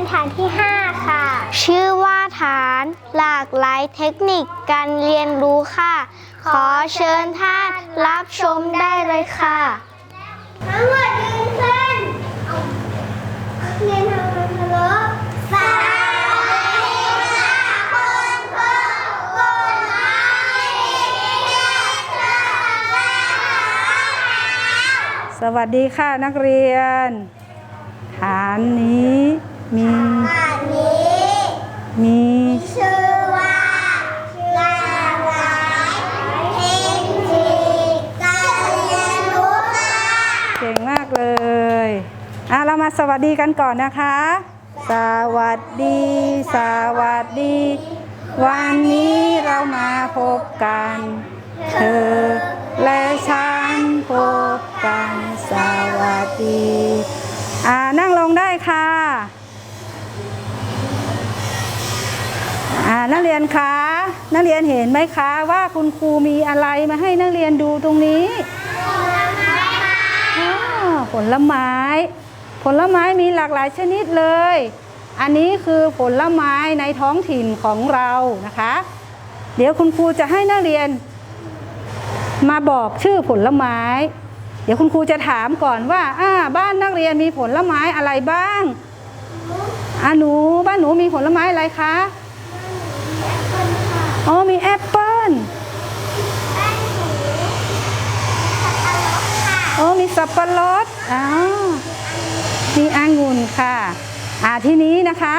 เป็นฐานที่ 5 ค่ะ ชื่อว่าฐานหลากหลายเทคนิคการเรียนรู้ค่ะ ขอเชิญท่านรับชมได้เลยค่ะทั้งหมดยืนขึ้นเรียนทำมันทะเลาะสวัสดีค่ะคุณครูคุณหมอที่รักค่ะสวัสดีค่ะนักเรียน ฐานนี้ เรามาสวัสดีกันก่อนนะคะ สวัสดี สวัสดี วันนี้เรามาพบกัน เธอและฉันพบกัน สวัสดี อ่านั่งลงได้ค่ะ อ่านักเรียนคะ นักเรียนเห็นไหมคะว่าคุณครูมีอะไรมาให้นักเรียนดูตรงนี้อ้าวผลไม้ ผลไม้มีหลากหลายชนิดเลย อันนี้คือผลไม้ในท้องถิ่นของเรานะคะ เดี๋ยวคุณครูจะให้นักเรียน มาบอกชื่อผลไม้ เดี๋ยวคุณครูจะถามก่อนว่าอ่าบ้านนักเรียนมีผลไม้อะไรบ้างอ่าหนูบ้านหนูมีผลไม้อะไรคะอ๋อมีแอปเปิ้ลอ๋อมีสับปะรดอ๋อ มีองุ่นค่ะ อ่าทีนี้นะคะ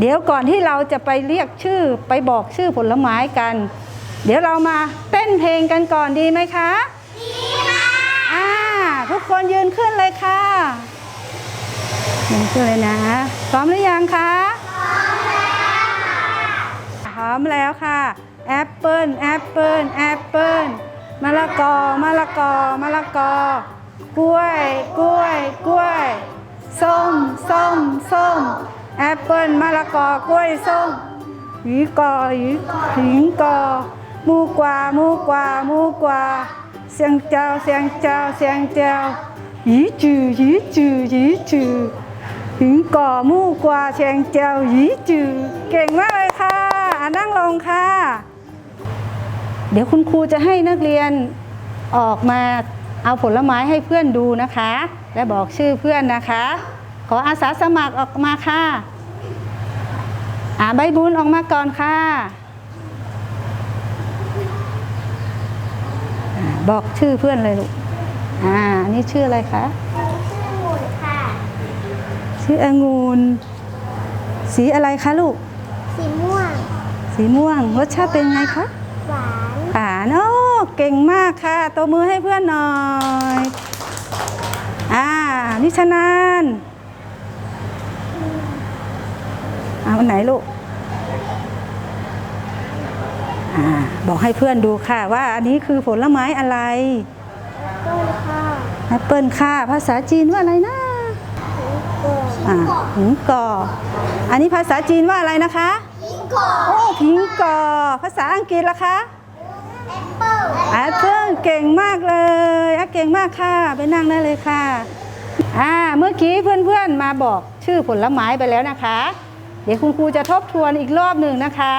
เดี๋ยวก่อนที่เราจะไปเรียกชื่อไปบอกชื่อผลไม้กัน เดี๋ยวเรามาเต้นเพลงกันก่อนดีไหมคะดีค่ะอ่าทุกคนยืนขึ้นเลยค่ะยืนขึ้นเลยนะพร้อมหรือยังคะพร้อมแล้วค่ะแอปเปิลแอปเปิลแอปเปิลมะละกอมะละกอมะละกอกล้วยกล้วยกล้วย ส้ม ส้ม ส้ม แอปเปิลมะละกอกล้วยส้มหยีกอหยีหิงกอมูกวามูกวามูกวาเสียงเจ้าเสียงเจ้าเสียงเจ้าหยีจือหยีจือหยีจือหิงกอมูกวาเชียงเจียวหยีจือเก่งมากเลยค่ะนั่งลงค่ะ เดี๋ยวคุณครูจะให้นักเรียนออกมาเอาผลไม้ให้เพื่อนดูนะคะ และบอกชื่อเพื่อนนะคะ ขออาสาสมัครออกมาค่ะอ่าใบบุญออกมาก่อนค่ะอ่าบอกชื่อเพื่อนเลยลูก อ่าอันนี่ชื่ออะไรคะ ชื่อหมุนค่ะ ชื่อองุ่นสีอะไรคะลูก สีม่วง สีม่วง รสชาติเป็นไงคะ หวาน หวาน โอ้ เก่งมากค่ะ ตัวมือให้เพื่อนหน่อย อ่า นิชนานเอาอันไหนลูก อ่า บอกให้เพื่อนดูค่ะ ว่าอันนี้คือผลไม้อะไรต้นค่ะแอปเปิลค่ะ ภาษาจีนว่าอะไรนะอ่าหิงก่ออันนี้ภาษาจีนว่าอะไรนะคะพิงก่อโอ้พิงก่อภาษาอังกฤษล่ะคะ แอปเปิ้ลแอปเปิ้ลเก่งมากเลยอะเก่งมากค่ะ ไปนั่งได้เลยค่ะอ่าเมื่อกี้เพื่อนๆมาบอกชื่อผลไม้ไปแล้วนะคะ เดี๋ยวคุณครูจะทบทวนอีกรอบหนึ่งนะคะ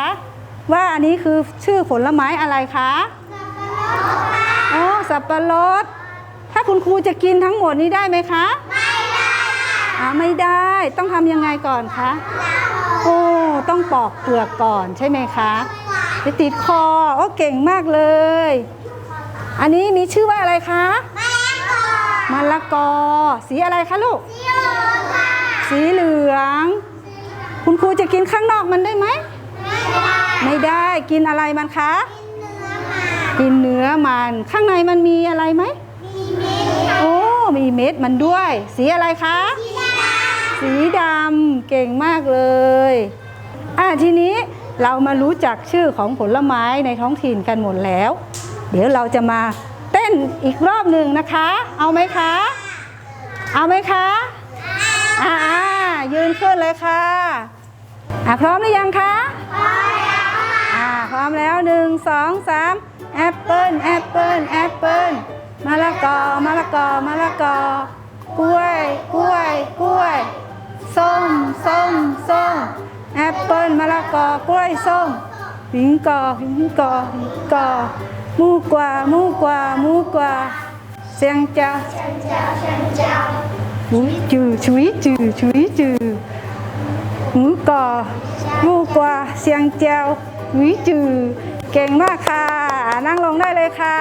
ว่าอันนี้คือชื่อผลไม้อะไรคะอ๋อสับปะรดถ้าคุณครูจะกินทั้งหมดนี้ได้ไหมคะ ไม่ได้อ่าไม่ได้ต้องทำยังไงก่อนคะโอ้ต้องปอกเปลือกก่อนใช่ไหมคะ ไปติดคอ โอ้เก่งมากเลย อันนี้มีชื่อว่าอะไรคะมะละกอ สีอะไรคะลูก สีเหลือง คุณครูจะกินข้างนอกมันได้ไหม ไม่ได้ กินอะไรมันคะ กินเนื้อมัน ข้างในมันมีอะไรไหมโอ้ มีเม็ดมันด้วย สีอะไรคะ สีดำ เก่งมากเลย อะทีนี้ เรามารู้จักชื่อของผลไม้ในท้องถิ่นกันหมดแล้ว เดี๋ยวเราจะมาเต้นอีกรอบหนึ่งนะคะ เอาไหมคะ เอาไหมคะอ่าอ่ายืนขึ้นเลยค่ะอะพร้อมหรือยังคะพร้อมแล้วอ่าพร้อมแล้วหนึ่งสองสามแอปเปิลแอปเปิลแอปเปิลมะละกอมะละกอมะละกอกล้วย กล้วย กล้วย ส้ม ส้ม ส้ม ปิลมะละกอกล้วยส้มหิงกอหิงกอหิงกอมูกว่ามูกว่ามูกว่าเสียงเจ้าหุยจือชุยจือชุยจือหมูกอมูกว่าเสียงเจ้าหุยจือเก่งมากค่ะ นั่งลงได้เลยค่ะ